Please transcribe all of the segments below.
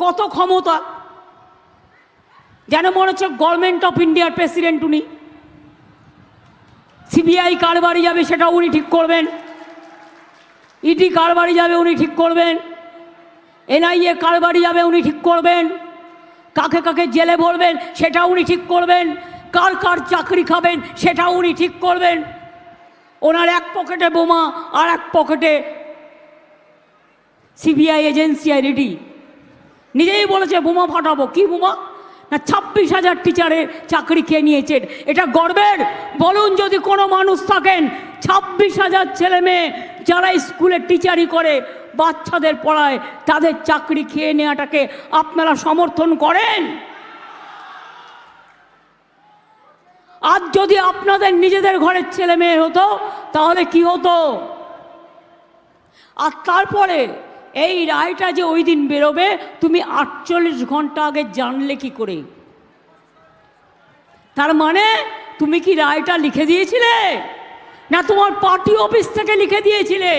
কত ক্ষমতা? যেন মনে হচ্ছে গভর্নমেন্ট অফ ইন্ডিয়ার প্রেসিডেন্ট উনি। সিবিআই কার বাড়ি যাবে সেটা উনি ঠিক করবেন। ইডি কার বাড়ি যাবে উনি ঠিক করবেন। এনআইএ কার বাড়ি যাবে উনি ঠিক করবেন। কাকে কাকে জেলে ভরবেন সেটা উনি ঠিক করবেন। কার কার চাকরি খাবেন সেটা উনি ঠিক করবেন। ওনার এক পকেটে বোমা আর এক পকেটে সিবিআই এজেন্সি আর ইডি নিজেই বলেছে, বোমা ফাটাবো। কি বোমা? না, ছাব্বিশ হাজার টিচারের চাকরি খেয়ে নিয়েছেন এটা গর্বের। বলুন যদি কোনো মানুষ থাকেন, ছাব্বিশ হাজার ছেলে মেয়ে যারা স্কুলে টিচারি করে, বাচ্চাদের পড়ায়, তাদের চাকরি খেয়ে নেওয়াটাকে আপনারা সমর্থন করেন? আজ যদি আপনাদের নিজেদের ঘরের ছেলে মেয়ে হতো, তাহলে কি হতো? আর তারপরে এই রায়টা যে ওই দিন বেরোবে, তুমি আটচল্লিশ ঘণ্টা আগে জানলে কি করে? তার মানে তুমি কি রায়টা লিখে দিয়েছিলে? না তোমার পার্টি অফিস থেকে লিখে দিয়েছিলে?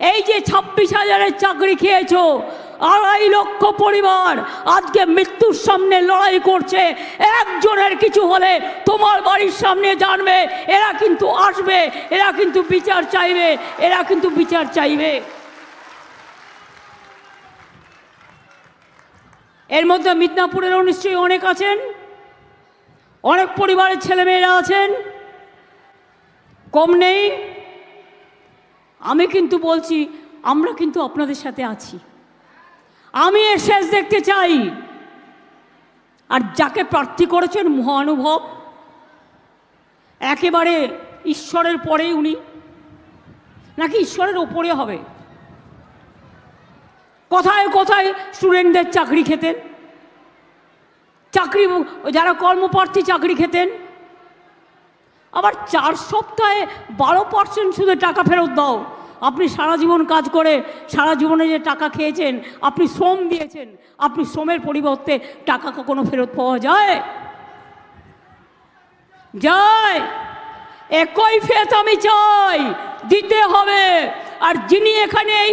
এই যে ছাব্বিশ হাজারের চাকরি খেয়েছো, আড়াই লক্ষ পরিবার আজকে মৃত্যুর সামনে লড়াই করছে, একজনের কিছু হলে তোমার বাড়ির সামনে জানবে, এরা কিন্তু আসবে, এরা কিন্তু বিচার চাইবে, এরা কিন্তু বিচার চাইবে। এর মধ্যে মিদনাপুরেরও নিশ্চয়ই অনেক আছেন। অনেক পরিবারের ছেলেমেয়েরা আছেন। কম নেই। আমি কিন্তু বলছি, আমরা কিন্তু আপনাদের সাথে আছি। আমি এর শেষ দেখতে চাই। আর যাকে প্রার্থী করেছেন মহানুভব, একেবারে ঈশ্বরের পরেই উনি। নাকি ঈশ্বরের ওপরে হবে? কোথায় কোথায় স্টুডেন্টদের চাকরি খেতেন? চাকরি যারা কর্মপ্রার্থী চাকরি খেতেন? আবার চার সপ্তাহে বারো পার্সেন্ট শুধু টাকা ফেরত দাও। আপনি সারা জীবন কাজ করে, সারা জীবনে যে টাকা খেয়েছেন, আপনি শ্রম দিয়েছেন, আপনি শ্রমের পরিবর্তে টাকা কখনো ফেরত পাওয়া যায়? যায়। একই ফেত আমি চাই, দিতে হবে। আর যিনি এখানে এই